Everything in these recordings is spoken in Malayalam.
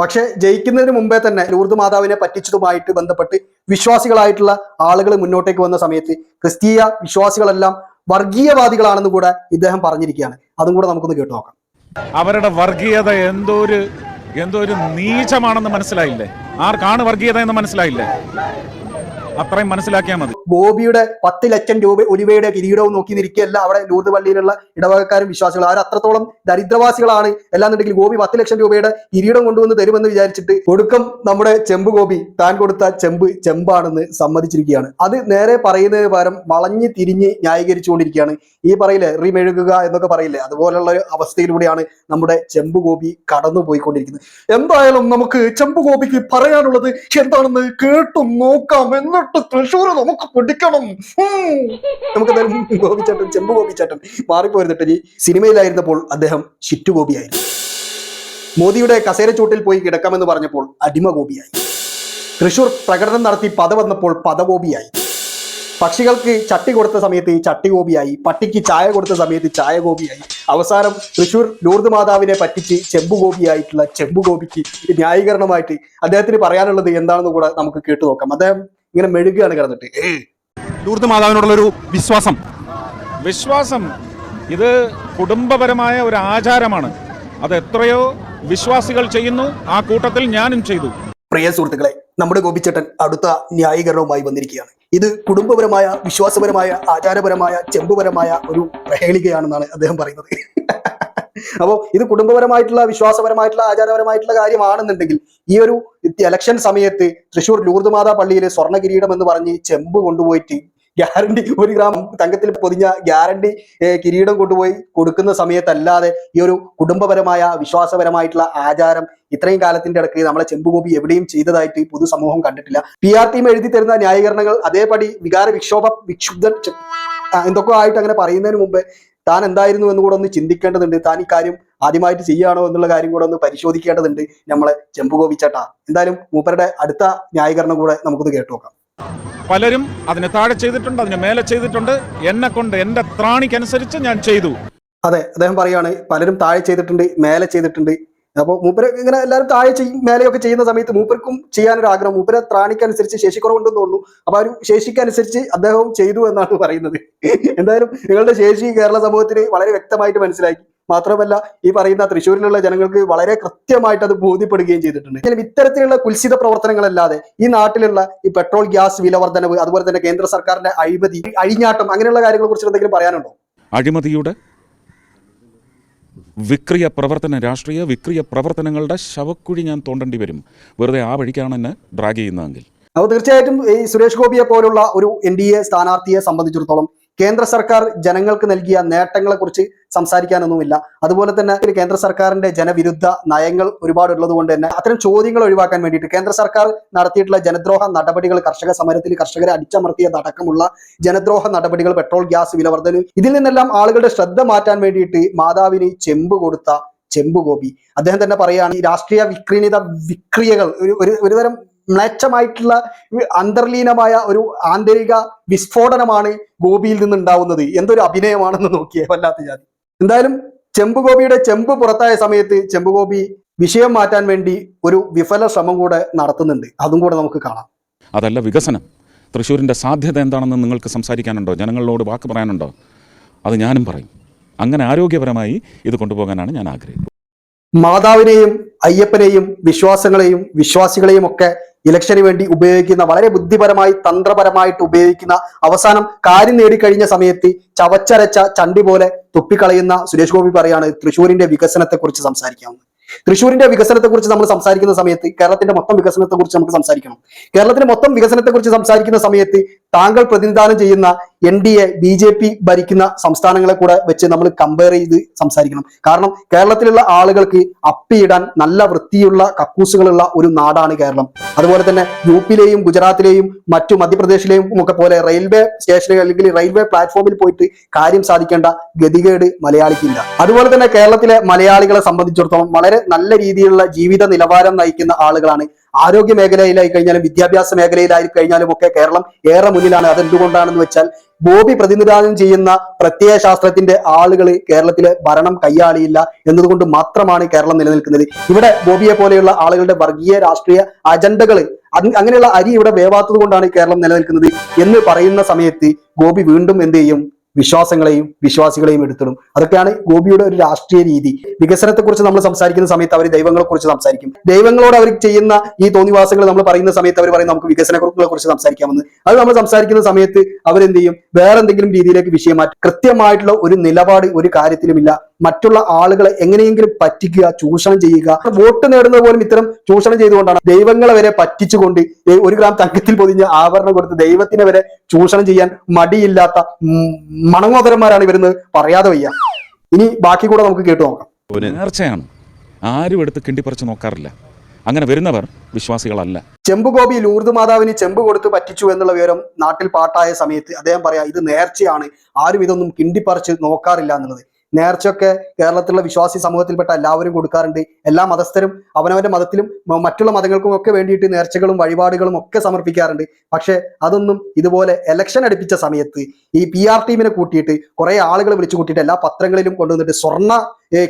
പക്ഷെ ജയിക്കുന്നതിന് മുമ്പേ തന്നെ ലൂർദ് മാതാവിനെ പറ്റിച്ചതുമായിട്ട് ബന്ധപ്പെട്ട് വിശ്വാസികളായിട്ടുള്ള ആളുകൾ മുന്നോട്ടേക്ക് വന്ന സമയത്ത് ക്രിസ്തീയ വിശ്വാസികളെല്ലാം വർഗീയവാദികളാണെന്ന് കൂടെ ഇദ്ദേഹം പറഞ്ഞിരിക്കുകയാണ്. അതും കൂടെ നമുക്കൊന്ന് കേട്ടു നോക്കാം. അവരുടെ വർഗീയത എന്തോ ഒരു എന്തോ ഒരു നീചമാണെന്ന് മനസ്സിലായില്ലേ? ആർക്കാണ് വർഗീയത എന്ന് മനസ്സിലായില്ലേ? അത്രയും മനസ്സിലാക്കിയാൽ മതി. ഗോപിയുടെ പത്ത് ലക്ഷം രൂപ ഒലിവയുടെ കിരീടവും നോക്കി നിൽക്കുകയല്ല അവിടെ ലൂർദ് പള്ളിയിലുള്ള ഇടവകക്കാരും വിശ്വാസികൾ അവർ അത്രത്തോളം ദരിദ്രവാസികളാണ്. അല്ലാന്നുണ്ടെങ്കിൽ ഗോപി പത്ത് ലക്ഷം രൂപയുടെ കിരീടം കൊണ്ടുവന്ന് തരുമെന്ന് വിചാരിച്ചിട്ട് ഒടുക്കം നമ്മുടെ ചെമ്പ് ഗോപി താൻ കൊടുത്ത ചെമ്പ് ചെമ്പാണെന്ന് സമ്മതിച്ചിരിക്കുകയാണ്. അത് നേരെ പറയുന്നതിന് പകരം വളഞ്ഞ് തിരിഞ്ഞ് ന്യായീകരിച്ചുകൊണ്ടിരിക്കുകയാണ്. ഈ പറയില്ലേ റിമെഴുകുക എന്നൊക്കെ പറയില്ലേ? അതുപോലുള്ള ഒരു അവസ്ഥയിലൂടെയാണ് നമ്മുടെ ചെമ്പ് ഗോപി കടന്നു പോയിക്കൊണ്ടിരിക്കുന്നത് എന്തായാലും നമുക്ക് ചെമ്പ് ഗോപിക്ക് പറയാനുള്ളത് എന്താണെന്ന് കേട്ടു നോക്കാം എന്നിട്ട് തൃശ്ശൂർ നമുക്ക് പിടിക്കണം. നമുക്ക് ഗോപിച്ചേട്ടൻ ചെമ്പ് ഗോപിച്ചേട്ടൻ മാറിപ്പോയിരുന്നിട്ട് ഈ സിനിമയിലായിരുന്നപ്പോൾ അദ്ദേഹം ഷിറ്റു ഗോപിയായിരുന്നു. മോദിയുടെ കസേരച്ചൂട്ടിൽ പോയി കിടക്കാമെന്ന് പറഞ്ഞപ്പോൾ അടിമ ഗോപിയായി. തൃശൂർ പ്രകടനം നടത്തി പദ വന്നപ്പോൾ പദഗോപിയായി. പക്ഷികൾക്ക് ചട്ടി കൊടുത്ത സമയത്ത് ചട്ടി ഗോപിയായി. പട്ടിക്ക് ചായ കൊടുത്ത സമയത്ത് ചായ ഗോപിയായി. അവസാനം തൃശൂർ ലൂർദ് മാതാവിനെ പറ്റിച്ച് ചെമ്പു ഗോപിയായിട്ടുള്ള ചെമ്പു ഗോപിക്ക് ന്യായീകരണമായിട്ട് അദ്ദേഹത്തിന് പറയാനുള്ളത് എന്താണെന്ന് കൂടെ നമുക്ക് കേട്ടു നോക്കാം. അദ്ദേഹം ഇങ്ങനെ മെഴുകയാണ് കിടന്നിട്ട്. ദൂർത്ത് മാതാവിനോടുള്ള ഒരു വിശ്വാസം. വിശ്വാസം. ഇത് കുടുംബപരമായ ഒരു ആചാരമാണ്. അത് എത്രയോ വിശ്വാസികൾ ചെയ്യുന്നു. ആ കൂട്ടത്തിൽ ഞാനും ചെയ്തു. പ്രിയ സുഹൃത്തുക്കളെ നമ്മുടെ ഗോപിച്ചേട്ടൻ അടുത്ത ന്യായീകരണവുമായി വന്നിരിക്കുകയാണ്. ഇത് കുടുംബപരമായ വിശ്വാസപരമായ ആചാരപരമായ ചെമ്പുപരമായ ഒരു പ്രഹേളികയാണെന്നാണ് അദ്ദേഹം പറയുന്നത്. അപ്പോൾ ഇത് കുടുംബപരമായിട്ടുള്ള വിശ്വാസപരമായിട്ടുള്ള ആചാരപരമായിട്ടുള്ള കാര്യമാണെന്നുണ്ടെങ്കിൽ ഈ ഒരു ഇലക്ഷൻ സമയത്ത് തൃശ്ശൂർ ലൂർദ്മാതാ പള്ളിയിൽ പള്ളിയിലെ സ്വർണ കിരീടം എന്ന് പറഞ്ഞ് ചെമ്പ് കൊണ്ടുപോയിട്ട് ഗ്യാരണ്ടി ഒരു ഗ്രാം തങ്കത്തിൽ പൊതിഞ്ഞ ഗ്യാരണ്ടി കിരീടം കൊണ്ടുപോയി കൊടുക്കുന്ന സമയത്തല്ലാതെ ഈ ഒരു കുടുംബപരമായ വിശ്വാസപരമായിട്ടുള്ള ആചാരം ഇത്രയും കാലത്തിന്റെ ഇടയ്ക്ക് നമ്മളെ ചെമ്പുകോപി എവിടെയും ചെയ്തതായിട്ട് പൊതുസമൂഹം കണ്ടിട്ടില്ല. പി ആർ ടീം എഴുതി തരുന്ന ന്യായീകരണങ്ങൾ അതേപടി വികാര വിക്ഷോഭ വിക്ഷുബ്ധ എന്തൊക്കെ ആയിട്ട് അങ്ങനെ പറയുന്നതിന് മുമ്പ് താൻ എന്തായിരുന്നു എന്ന് കൂടെ ഒന്ന് ചിന്തിക്കേണ്ടതുണ്ട്. താൻ ഈ കാര്യം ആദ്യമായിട്ട് ചെയ്യുകയാണോ എന്നുള്ള കാര്യം കൂടെ ഒന്ന് പരിശോധിക്കേണ്ടതുണ്ട് നമ്മളെ ചെമ്പുകോപിച്ചേട്ടാ എന്തായാലും മൂപ്പരുടെ അടുത്ത ന്യായീകരണം കൂടെ നമുക്കൊന്ന് കേട്ടു നോക്കാം പലരും അതിനെ താഴെ ചെയ്തിട്ടുണ്ട് അതിന് മേലെ ചെയ്തിട്ടുണ്ട്. എന്നെ കൊണ്ട് എന്റെ ത്രാണിക്കനുസരിച്ച് ഞാൻ ചെയ്തു. അതെ അദ്ദേഹം പറയാണ് പലരും താഴെ ചെയ്തിട്ടുണ്ട് മേലെ ചെയ്തിട്ടുണ്ട്. അപ്പോൾ മൂപ്പര് ഇങ്ങനെ എല്ലാവരും താഴെ ചെയ്യും മേലെയൊക്കെ ചെയ്യുന്ന സമയത്ത് മൂപ്പർക്കും ചെയ്യാനൊരു ആഗ്രഹം. മൂപ്പരെ ത്രാണിക്കനുസരിച്ച് ശേഷിക്കുറവുണ്ടെന്ന് തോന്നുന്നു. അപ്പൊ ആ ഒരു ശേഷിക്കനുസരിച്ച് അദ്ദേഹം ചെയ്തു എന്നാണ് പറയുന്നത്. എന്തായാലും നിങ്ങളുടെ ശേഷി കേരള സമൂഹത്തിന് വളരെ വ്യക്തമായിട്ട് മനസ്സിലാക്കി. മാത്രമല്ല ഈ പറയുന്ന തൃശ്ശൂരിലുള്ള ജനങ്ങൾക്ക് വളരെ കൃത്യമായിട്ട് അത് ബോധ്യപ്പെടുകയും ചെയ്തിട്ടുണ്ട്. ഇത്തരത്തിലുള്ള കുൽസിത പ്രവർത്തനങ്ങളല്ലാതെ ഈ നാട്ടിലുള്ള ഈ പെട്രോൾ ഗ്യാസ് വില വർധനവ് അതുപോലെ തന്നെ കേന്ദ്ര സർക്കാരിന്റെ അഴിമതി അഴിഞ്ഞാട്ടം അങ്ങനെയുള്ള കാര്യങ്ങളെ കുറിച്ച് എന്തെങ്കിലും പറയാനുണ്ടോ? അഴിമതിയുടെ വിക്രിയ പ്രവർത്തന രാഷ്ട്രീയ വിക്രിയ പ്രവർത്തനങ്ങളുടെ ശവക്കുഴി ഞാൻ തോണ്ടേണ്ടി വരും. വെറുതെ ആ വഴിക്കാണ് എന്നെ ഡ്രാഗ് ചെയ്യുന്നതെങ്കിൽ. അപ്പോൾ തീർച്ചയായിട്ടും ഈ സുരേഷ് ഗോപിയെ പോലുള്ള ഒരു എൻ ഡി എ സ്ഥാനാർത്ഥിയെ സംബന്ധിച്ചിടത്തോളം കേന്ദ്ര സർക്കാർ ജനങ്ങൾക്ക് നൽകിയ നേട്ടങ്ങളെ കുറിച്ച് സംസാരിക്കാനൊന്നുമില്ല. അതുപോലെ തന്നെ കേന്ദ്ര സർക്കാരിന്റെ ജനവിരുദ്ധ നയങ്ങൾ ഒരുപാട് ഉള്ളത് കൊണ്ട് തന്നെ അത്തരം ചോദ്യങ്ങൾ ഒഴിവാക്കാൻ വേണ്ടിയിട്ട് കേന്ദ്ര സർക്കാർ നടത്തിയിട്ടുള്ള ജനദ്രോഹ നടപടികൾ കർഷക സമരത്തിൽ കർഷകരെ അടിച്ചമർത്തിയതടക്കമുള്ള ജനദ്രോഹ നടപടികൾ പെട്രോൾ ഗ്യാസ് വില ഇതിൽ നിന്നെല്ലാം ആളുകളുടെ ശ്രദ്ധ മാറ്റാൻ വേണ്ടിയിട്ട് മാതാവിന് ചെമ്പ് കൊടുത്ത ചെമ്പുകോപി അദ്ദേഹം തന്നെ പറയുകയാണ് ഈ രാഷ്ട്രീയ വിക്രീണിത വിക്രിയകൾ ഒരു ഒരു ഒരുതരം മ്ലേച്ഛമായിട്ടുള്ള അന്തർലീനമായ ഒരു ആന്തരിക വിസ്ഫോടനമാണ് ഗോപിയിൽ നിന്നുണ്ടാവുന്നത്. എന്തൊരു അഭിനയമാണെന്ന് നോക്കിയേ വല്ലാത്ത ജാതി. എന്തായാലും ചെമ്പുഗോപിയുടെ ചെമ്പ് പുറത്തായ സമയത്ത് ചെമ്പുഗോപി വിഷയം മാറ്റാൻ വേണ്ടി ഒരു വിഫല ശ്രമം കൂടെ നടത്തുന്നുണ്ട്. അതും കൂടെ നമുക്ക് കാണാം. അതല്ല വികസനം. തൃശ്ശൂരിന്റെ സാധ്യത എന്താണെന്ന് നിങ്ങൾക്ക് സംസാരിക്കാനുണ്ടോ? ജനങ്ങളോട് വാക്ക് പറയാനുണ്ടോ? അത് ഞാനും പറയും. അങ്ങനെ ആരോഗ്യപരമായി ഇത് കൊണ്ടുപോകാനാണ് ഞാൻ ആഗ്രഹിക്കുന്നത്. മാതാവിനെയും അയ്യപ്പനെയും വിശ്വാസങ്ങളെയും വിശ്വാസികളെയും ഒക്കെ ഇലക്ഷന് വേണ്ടി ഉപയോഗിക്കുന്ന വളരെ ബുദ്ധിപരമായി തന്ത്രപരമായിട്ട് ഉപയോഗിക്കുന്ന അവസാനം കാര്യം നേടിക്കഴിഞ്ഞ സമയത്ത് ചവച്ചരച്ച ചണ്ടി പോലെ തുപ്പിക്കളയുന്ന സുരേഷ് ഗോപി പറയാണ് തൃശ്ശൂരിന്റെ വികസനത്തെ കുറിച്ച് സംസാരിക്കാവുന്നത് തൃശ്ശൂരിന്റെ വികസനത്തെ കുറിച്ച് നമ്മൾ സംസാരിക്കുന്ന സമയത്ത് കേരളത്തിന്റെ മൊത്തം വികസനത്തെ കുറിച്ച് നമുക്ക് സംസാരിക്കണം. കേരളത്തിന്റെ മൊത്തം വികസനത്തെ കുറിച്ച് സംസാരിക്കുന്ന സമയത്ത് താങ്കൾ പ്രതിനിധാനം ചെയ്യുന്ന N D A B J P ഭരിക്കുന്ന സംസ്ഥാനങ്ങളെ കൂടെ വെച്ച് നമ്മൾ കമ്പയർ ചെയ്ത് സംസാരിക്കണം. കാരണം കേരളത്തിലുള്ള ആളുകൾക്ക് അപ്പിയിടാൻ നല്ല വൃത്തിയുള്ള കക്കൂസുകളുള്ള ഒരു നാടാണ് കേരളം. അതുപോലെ തന്നെ യു പിയിലെയും ഗുജറാത്തിലെയും മറ്റു മധ്യപ്രദേശിലെയും ഒക്കെ പോലെ റെയിൽവേ സ്റ്റേഷനുകൾ അല്ലെങ്കിൽ റെയിൽവേ പ്ലാറ്റ്ഫോമിൽ പോയിട്ട് കാര്യം സാധിക്കേണ്ട ഗതികേട് മലയാളിക്കില്ല. അതുപോലെ തന്നെ കേരളത്തിലെ മലയാളികളെ സംബന്ധിച്ചിടത്തോളം വളരെ നല്ല രീതിയിലുള്ള ജീവിത നിലവാരം നയിക്കുന്ന ആളുകളാണ് ആരോഗ്യ മേഖലയിലായി കഴിഞ്ഞാലും വിദ്യാഭ്യാസ മേഖലയിലായി കഴിഞ്ഞാലും ഒക്കെ കേരളം ഏറെ മുന്നിലാണ്. അതെന്തുകൊണ്ടാണെന്ന് വെച്ചാൽ ബോബി പ്രതിനിധാനം ചെയ്യുന്ന പ്രത്യയ ശാസ്ത്രത്തിന്റെ ആളുകൾ കേരളത്തിലെ ഭരണം കൈയാളിയില്ല എന്നതുകൊണ്ട് മാത്രമാണ് കേരളം നിലനിൽക്കുന്നത്. ഇവിടെ ബോബിയെ പോലെയുള്ള ആളുകളുടെ വർഗീയ രാഷ്ട്രീയ അജണ്ടകൾ അങ്ങനെയുള്ള അരി ഇവിടെ വേവാത്തത് കൊണ്ടാണ് കേരളം നിലനിൽക്കുന്നത് എന്ന് പറയുന്ന സമയത്ത് ഗോപി വീണ്ടും എന്ത് ചെയ്യും? വിശ്വാസങ്ങളെയും വിശ്വാസികളെയും എടുത്തിടും. അതൊക്കെയാണ് ഗോപിയുടെ ഒരു രാഷ്ട്രീയ രീതി. വികസനത്തെക്കുറിച്ച് നമ്മൾ സംസാരിക്കുന്ന സമയത്ത് അവർ ദൈവങ്ങളെ കുറിച്ച് സംസാരിക്കും. ദൈവങ്ങളോട് അവർ ചെയ്യുന്ന ഈ തോന്നിവാസങ്ങൾ നമ്മൾ പറയുന്ന സമയത്ത് അവർ പറയും നമുക്ക് വികസനങ്ങളെ കുറിച്ച് സംസാരിക്കാമെന്ന്. അത് നമ്മൾ സംസാരിക്കുന്ന സമയത്ത് അവരെന്ത് ചെയ്യും? വേറെ എന്തെങ്കിലും രീതിയിലേക്ക് വിഷയം മാറ്റും. കൃത്യമായിട്ടുള്ള ഒരു നിലപാട് ഒരു കാര്യത്തിലുമില്ല. മറ്റുള്ള ആളുകളെ എങ്ങനെയെങ്കിലും പറ്റിക്കുക ചൂഷണം ചെയ്യുക. വോട്ട് നേടുന്നത് പോലും ഇത്തരം ചൂഷണം ചെയ്തുകൊണ്ടാണ് ദൈവങ്ങളെ വരെ പറ്റിച്ചുകൊണ്ട് ഒരു ഗ്രാം തങ്കത്തിൽ പൊതിഞ്ഞ് ആഭരണം കൊടുത്ത് ദൈവത്തിനെ വരെ ചൂഷണം ചെയ്യാൻ മടിയില്ലാത്ത മണങ്ങോദരന്മാരാണ് മണങ്ങോതരന്മാരാണ് ഇവരെന്ന് പറയാതെ വയ്യ. ഇനി ബാക്കി കൂടെ നമുക്ക് കേട്ടു നോക്കാം. നേർച്ചയാണ്. ആരും എടുത്ത് കിണ്ടിപ്പറിച്ച് നോക്കാറില്ല. അങ്ങനെ വരുന്നവർ വിശ്വാസികളല്ല. ചെമ്പുഗോപി ലൂർദ് മാതാവിന് ചെമ്പ് കൊടുത്ത് പറ്റിച്ചു എന്നുള്ള വിവരം നാട്ടിൽ പാട്ടായ സമയത്ത് അദ്ദേഹം പറയാ ഇത് നേർച്ചയാണ്. ആരും ഇതൊന്നും കിണ്ടിപ്പറിച്ച് നോക്കാറില്ല എന്നുള്ളത്. നേർച്ചയൊക്കെ കേരളത്തിലുള്ള വിശ്വാസി സമൂഹത്തിൽപ്പെട്ട എല്ലാവരും കൊടുക്കാറുണ്ട്. എല്ലാ മതസ്ഥരും അവനവന്റെ മതത്തിലും മറ്റുള്ള മതങ്ങൾക്കും ഒക്കെ വേണ്ടിയിട്ട് നേർച്ചകളും വഴിപാടുകളും ഒക്കെ സമർപ്പിക്കാറുണ്ട്. പക്ഷെ അതൊന്നും ഇതുപോലെ എലക്ഷൻ അടുപ്പിച്ച സമയത്ത് ഈ പി ആർ ടീമിനെ കൂട്ടിയിട്ട് കുറെ ആളുകൾ വിളിച്ചു കൂട്ടിയിട്ട് എല്ലാ പത്രങ്ങളിലും കൊണ്ടുവന്നിട്ട് സ്വർണ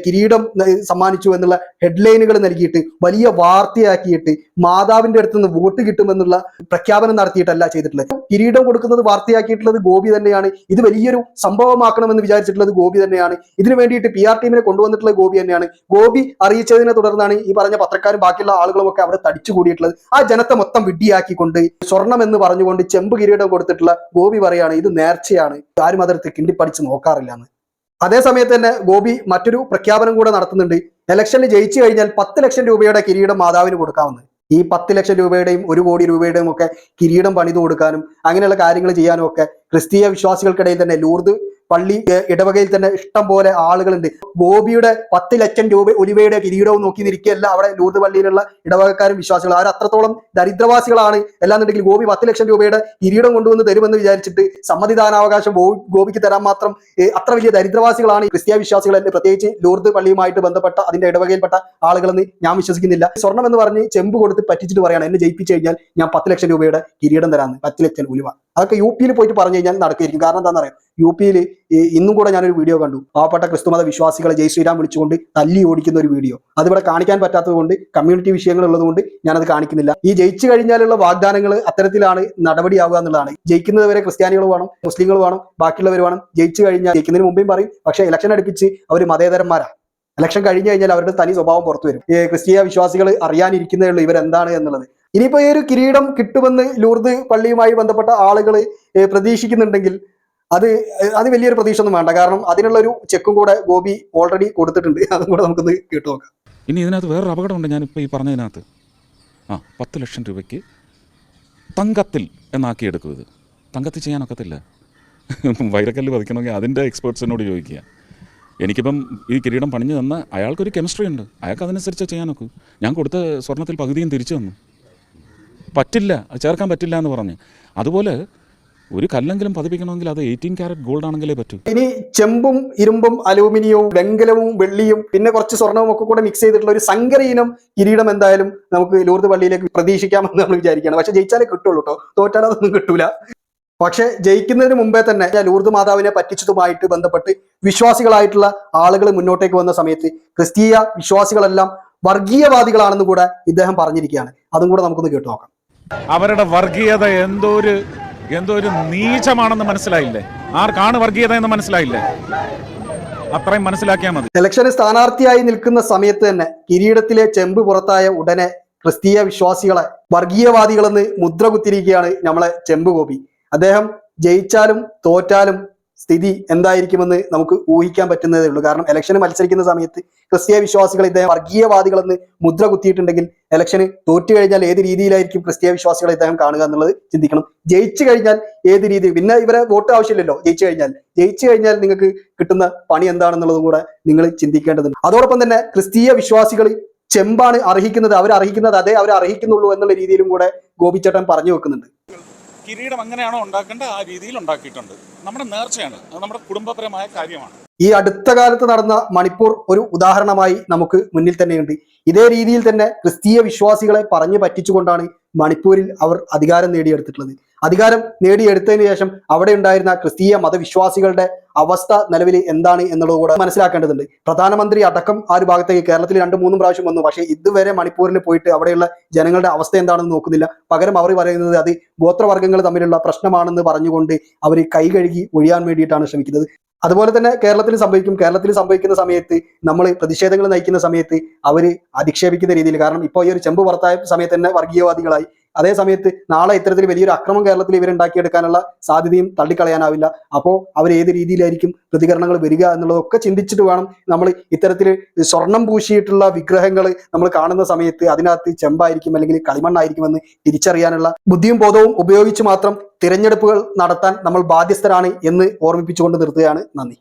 കിരീടം സമ്മാനിച്ചു എന്നുള്ള ഹെഡ്ലൈനുകൾ നൽകിയിട്ട് വലിയ വാർത്തയാക്കിയിട്ട് മാതാവിന്റെ അടുത്ത് നിന്ന് വോട്ട് കിട്ടുമെന്നുള്ള പ്രഖ്യാപനം നടത്തിയിട്ടല്ല ചെയ്തിട്ടുള്ളത്. കിരീടം കൊടുക്കുന്നത് വാർത്തയാക്കിയിട്ടുള്ളത് ഗോപി തന്നെയാണ്. ഇത് വലിയൊരു സംഭവമാക്കണമെന്ന് വിചാരിച്ചിട്ടുള്ളത് ഗോപി തന്നെയാണ്. ഇതിനു വേണ്ടിയിട്ട് പി ആർ ടീമിനെ കൊണ്ടുവന്നിട്ടുള്ളത് ഗോപി തന്നെയാണ്. ഗോപി അറിയിച്ചതിനെ തുടർന്നാണ് ഈ പറഞ്ഞ പത്രക്കാരും ബാക്കിയുള്ള ആളുകളും ഒക്കെ അവിടെ തടിച്ചു കൂടിയിട്ടുള്ളത്. ആ ജനത്തെ മൊത്തം വിഡ്ഢിയാക്കിക്കൊണ്ട് സ്വർണം എന്ന് പറഞ്ഞുകൊണ്ട് ചെമ്പ് കിരീടം കൊടുത്തിട്ടുള്ള ഗോപി പറയാണ് ഇത് നേർച്ചയാണ്. ആരും അതിർത്തി കിണ്ടിപ്പടിച്ച് നോക്കാറില്ല എന്ന്. അതേ സമയത്ത് തന്നെ ഗോപി മറ്റൊരു പ്രഖ്യാപനം കൂടെ നടത്തുന്നുണ്ട്. ഇലക്ഷനിൽ ജയിച്ചു കഴിഞ്ഞാൽ പത്ത് ലക്ഷം രൂപയുടെ കിരീടം മാതാവിന് കൊടുക്കാമെന്ന് ഈ പത്ത് ലക്ഷം രൂപയുടെയും ഒരു കോടി രൂപയുടെയും ഒക്കെ കിരീടം പണിതു കൊടുക്കാനും അങ്ങനെയുള്ള കാര്യങ്ങൾ ചെയ്യാനും ഒക്കെ ക്രിസ്തീയ വിശ്വാസികൾക്കിടയിൽ തന്നെ ലൂർദ് പള്ളി ഇടവകയിൽ തന്നെ ഇഷ്ടം പോലെ ആളുകളുണ്ട്. ഗോപിയുടെ പത്ത് ലക്ഷം രൂപ ഒലിവയുടെ കിരീടവും നോക്കി നിൽക്കുകയല്ല അവിടെ ലൂർദ് പള്ളിയിലുള്ള ഇടവകക്കാരും വിശ്വാസികൾ അവർ അത്രത്തോളം ദരിദ്രവാസികളാണ്? അല്ലാന്നുണ്ടെങ്കിൽ ഗോപി പത്ത് ലക്ഷം രൂപയുടെ കിരീടം കൊണ്ടുവന്ന് തരുമെന്ന് വിചാരിച്ചിട്ട് സമ്മതിദാനാവകാശം ഗോപിക്ക് തരാൻ മാത്രം അത്ര വലിയ ദരിദ്രവാസികളാണ് ക്രിസ്ത്യ വിശ്വാസികൾ പ്രത്യേകിച്ച് ലൂർദ് പള്ളിയുമായിട്ട് ബന്ധപ്പെട്ട അതിന്റെ ഇടവകയിൽപ്പെട്ട ആളുകളെന്ന് ഞാൻ വിശ്വസിക്കുന്നില്ല. സ്വർണം എന്ന് പറഞ്ഞ് ചെമ്പ് കൊടുത്ത് പറ്റിച്ചിട്ട് പറയാണ് എന്നെ ജയിപ്പിച്ചു കഴിഞ്ഞാൽ ഞാൻ പത്ത് ലക്ഷം രൂപയുടെ കിരീടം തരാമെന്ന് പത്ത് ലക്ഷം ഉലുവ അതൊക്കെ യു പിയിൽ പോയിട്ട് പറഞ്ഞു കഴിഞ്ഞാൽ നടക്കുമായിരിക്കും. കാരണം എന്താണെന്ന് അറിയാം? യു പിയിൽ ഇന്നും കൂടെ ഞാനൊരു വീഡിയോ കണ്ടു. പാവപ്പെട്ട ക്രിസ്തുമത വിശ്വാസികളെ ജയ് ശ്രീരാം വിളിച്ചുകൊണ്ട് തല്ലി ഓടിക്കുന്ന ഒരു വീഡിയോ. അതിവിടെ കാണിക്കാൻ പറ്റാത്തത് കൊണ്ട് കമ്മ്യൂണിറ്റി വിഷയങ്ങൾ ഉള്ളതുകൊണ്ട് ഞാനത് കാണിക്കുന്നില്ല. ഈ ജയിച്ചു കഴിഞ്ഞാലുള്ള വാഗ്ദാനങ്ങൾ അത്തരത്തിലാണ് നടപടിയാവുക എന്നുള്ളതാണ്. ജയിക്കുന്നത് വരെ ക്രിസ്ത്യാനികൾ വേണം മുസ്ലിങ്ങൾ വേണം ബാക്കിയുള്ളവർ വേണം. ജയിച്ചു കഴിഞ്ഞാൽ ജയിക്കുന്നതിന് മുമ്പേയും പറയും. പക്ഷേ ഇലക്ഷൻ അടുപ്പിച്ച് അവർ മതേതരന്മാരാണ് ഇലക്ഷൻ കഴിഞ്ഞു കഴിഞ്ഞാൽ അവരുടെ തനി സ്വഭാവം പുറത്തു വരും. ക്രിസ്തീയ വിശ്വാസികൾ അറിയാനിരിക്കുന്നേ ഉള്ളൂ ഇവരെന്താണ് എന്നുള്ളത്. ഇനിയിപ്പോ ഈ ഒരു കിരീടം കിട്ടുമെന്ന് ലൂർദ് പള്ളിയുമായി ബന്ധപ്പെട്ട ആളുകൾ പ്രതീക്ഷിക്കുന്നുണ്ടെങ്കിൽ അത് അത് വലിയൊരു പ്രതീക്ഷ ഒന്നും വേണ്ട. കാരണം അതിനുള്ള ഒരു ചെക്കും കൂടെ ഗോപി ഓൾറെഡി കൊടുത്തിട്ടുണ്ട്. അതും കൂടെ നമുക്കൊന്ന് കേട്ടു നോക്കാം. ഇനി ഇതിനകത്ത് വേറൊരു അപകടമുണ്ട് ഞാനിപ്പോൾ ഈ പറഞ്ഞതിനകത്ത്. ആ പത്ത് ലക്ഷം രൂപയ്ക്ക് തങ്കത്തിൽ എന്നാക്കി എന്നാക്കിയെടുക്കും ഇത് തങ്കത്തിൽ ചെയ്യാനൊക്കത്തില്ല വൈരക്കല്ല് പതിക്കണമെങ്കിൽ അതിന്റെ എക്സ്പേർട്സിനോട് ചോദിക്കുക. എനിക്കിപ്പം ഈ കിരീടം പണിഞ്ഞു തന്ന അയാൾക്കൊരു കെമിസ്ട്രി ഉണ്ട് അയാൾക്ക് അതനുസരിച്ച് ചെയ്യാൻ നോക്കൂ ഞാൻ കൊടുത്ത സ്വർണത്തിൽ പകുതിയും തിരിച്ചു തന്നു. പറ്റില്ല ചേർക്കാൻ പറ്റില്ല എന്ന് പറഞ്ഞു. അതുപോലെ ഒരു കല്ലെങ്കിലും പതിപ്പിക്കണമെങ്കിൽ അത് എയ്റ്റീൻ ക്യാരറ്റ് ഗോൾഡ് ആണെങ്കിലേ പറ്റൂ. ഇനി ചെമ്പും ഇരുമ്പും അലൂമിനിയവും വെങ്കലവും വെള്ളിയും പിന്നെ കുറച്ച് സ്വർണവും ഒക്കെ കൂടെ മിക്സ് ചെയ്തിട്ടുള്ള ഒരു സങ്കര ഇനം കിരീടം എന്തായാലും നമുക്ക് ലൂർദ് പള്ളിയിലേക്ക് പ്രതീക്ഷിക്കാമെന്ന് നമ്മൾ വിചാരിക്കുകയാണ് പക്ഷെ ജയിച്ചാലേ കിട്ടുള്ളൂ കേട്ടോ തോറ്റാൽ അതൊന്നും കിട്ടൂല. പക്ഷെ ജയിക്കുന്നതിന് മുമ്പേ തന്നെ ലൂർദ് മാതാവിനെ പറ്റിച്ചതുമായിട്ട് ബന്ധപ്പെട്ട് വിശ്വാസികളായിട്ടുള്ള ആളുകൾ മുന്നോട്ടേക്ക് വന്ന സമയത്ത് ക്രിസ്തീയ വിശ്വാസികളെല്ലാം വർഗീയവാദികളാണെന്ന് കൂടെ ഇദ്ദേഹം പറഞ്ഞിരിക്കുകയാണ്. അതും കൂടെ നമുക്കൊന്ന് കേട്ടു നോക്കാം. അവരുടെ വർഗീയത എന്തോ ഒരു എന്തോ ഒരു നീചമാണെന്ന് മനസ്സിലായില്ലേ? ആർക്കാണ് വർഗീയത എന്ന് മനസ്സിലായില്ലേ? അത്രയും മനസ്സിലാക്കിയാൽ മതി. ഇലക്ഷന് സ്ഥാനാർത്ഥിയായി നിൽക്കുന്ന സമയത്ത് തന്നെ കിരീടത്തിലെ ചെമ്പ് പുറത്തായ ഉടനെ ക്രിസ്തീയ വിശ്വാസികളെ വർഗീയവാദികളെന്ന് മുദ്ര കുത്തിരിക്കുകയാണ് നമ്മളെ ചെമ്പ് ഗോപി. അദ്ദേഹം ജയിച്ചാലും തോറ്റാലും സ്ഥിതി എന്തായിരിക്കുമെന്ന് നമുക്ക് ഊഹിക്കാൻ പറ്റുന്നതേ ഉള്ളൂ. കാരണം ഇലക്ഷന് മത്സരിക്കുന്ന സമയത്ത് ക്രിസ്തീയ വിശ്വാസികൾ ഇദ്ദേഹം വർഗീയവാദികളെന്ന് മുദ്ര കുത്തിയിട്ടുണ്ടെങ്കിൽ ഇലക്ഷന് തോറ്റു കഴിഞ്ഞാൽ ഏത് രീതിയിലായിരിക്കും ക്രിസ്തീയ വിശ്വാസികളെ ഇദ്ദേഹം കാണുക എന്നുള്ളത് ചിന്തിക്കണം. ജയിച്ചു കഴിഞ്ഞാൽ ഏത് രീതി? പിന്നെ ഇവരെ വോട്ട് ആവശ്യമില്ലല്ലോ. ജയിച്ചു കഴിഞ്ഞാൽ. ജയിച്ചു കഴിഞ്ഞാൽ നിങ്ങൾക്ക് കിട്ടുന്ന പണി എന്താണെന്നുള്ളതും കൂടെ നിങ്ങൾ ചിന്തിക്കേണ്ടതുണ്ട്. അതോടൊപ്പം തന്നെ ക്രിസ്തീയ വിശ്വാസികൾ ചെമ്പാണ് അർഹിക്കുന്നത്. അവർ അർഹിക്കുന്നത് അതേ അവർ അർഹിക്കുന്നുള്ളൂ എന്നുള്ള രീതിയിലും കൂടെ ഗോപിച്ചേട്ടൻ പറഞ്ഞു വെക്കുന്നുണ്ട്. കിരീടം അങ്ങനെയാണോ ഉണ്ടാക്കേണ്ടത്? ആ രീതിയിൽ ഉണ്ടാക്കിയിട്ടുണ്ട്. നമ്മുടെ നേർച്ചയാണ്. അത് നമ്മുടെ കുടുംബപരമായ കാര്യമാണ്. ഈ അടുത്ത കാലത്ത് നടന്ന മണിപ്പൂർ ഒരു ഉദാഹരണമായി നമുക്ക് മുന്നിൽ തന്നെയുണ്ട്. ഇതേ രീതിയിൽ തന്നെ ക്രിസ്തീയ വിശ്വാസികളെ പറഞ്ഞു പറ്റിച്ചുകൊണ്ടാണ് മണിപ്പൂരിൽ അവർ അധികാരം നേടിയെടുത്തിട്ടുള്ളത്. അധികാരം നേടിയെടുത്തതിന് ശേഷം അവിടെ ഉണ്ടായിരുന്ന ക്രിസ്തീയ മതവിശ്വാസികളുടെ അവസ്ഥ നിലവിൽ എന്താണ് എന്നുള്ളത് കൂടെ മനസ്സിലാക്കേണ്ടതുണ്ട്. പ്രധാനമന്ത്രി അടക്കം ആ ഒരു ഭാഗത്തേക്ക് കേരളത്തിൽ രണ്ട് മൂന്നും പ്രാവശ്യം വന്നു. പക്ഷേ ഇതുവരെ മണിപ്പൂരിൽ പോയിട്ട് അവിടെയുള്ള ജനങ്ങളുടെ അവസ്ഥ എന്താണെന്ന് നോക്കുന്നില്ല. പകരം അവർ പറയുന്നത് അത് ഗോത്രവർഗങ്ങൾ തമ്മിലുള്ള പ്രശ്നമാണെന്ന് പറഞ്ഞുകൊണ്ട് അവർ കൈ കഴുകി ഒഴിയാൻ വേണ്ടിയിട്ടാണ് ശ്രമിക്കുന്നത്. അതുപോലെ തന്നെ കേരളത്തിൽ സംഭവിക്കും. കേരളത്തിൽ സംഭവിക്കുന്ന സമയത്ത് നമ്മൾ പ്രതിഷേധങ്ങൾ നയിക്കുന്ന സമയത്ത് അവർ അധിക്ഷേപിക്കുന്ന രീതിയിൽ കാരണം ഇപ്പോൾ ഈ ഒരു ചെമ്പ് പുറത്തായ സമയത്ത് തന്നെ വർഗീയവാദികളായി അതേ സമയത്ത് നാളെ ഇത്തരത്തിൽ വലിയൊരു അക്രമം കേരളത്തിൽ ഇവരുണ്ടാക്കിയെടുക്കാനുള്ള സാധ്യതയും തള്ളിക്കളയാനാവില്ല. അപ്പോൾ അവർ ഏത് രീതിയിലായിരിക്കും പ്രതികരണങ്ങൾ വരിക എന്നുള്ളതൊക്കെ ചിന്തിച്ചിട്ട് വേണം നമ്മൾ ഇത്തരത്തിൽ സ്വർണം പൂശിയിട്ടുള്ള വിഗ്രഹങ്ങൾ നമ്മൾ കാണുന്ന സമയത്ത് അതിനകത്ത് ചെമ്പായിരിക്കും അല്ലെങ്കിൽ കളിമണ്ണായിരിക്കുമെന്ന് തിരിച്ചറിയാനുള്ള ബുദ്ധിയും ബോധവും ഉപയോഗിച്ച് മാത്രം തിരഞ്ഞെടുപ്പുകൾ നടത്താൻ നമ്മൾ ബാധ്യസ്ഥരാണ് എന്ന് ഓർമ്മിപ്പിച്ചുകൊണ്ട് നിർത്തുകയാണ്. നന്ദി.